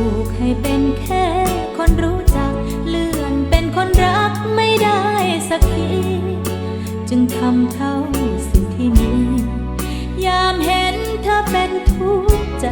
ูกให้เป็นแค่คนรู้จัก เลื่อนเป็นคนรักไม่ได้สักที จึงทำเท่าสิ่งที่มี ยามเห็นเธอเป็นทุกข์ใจ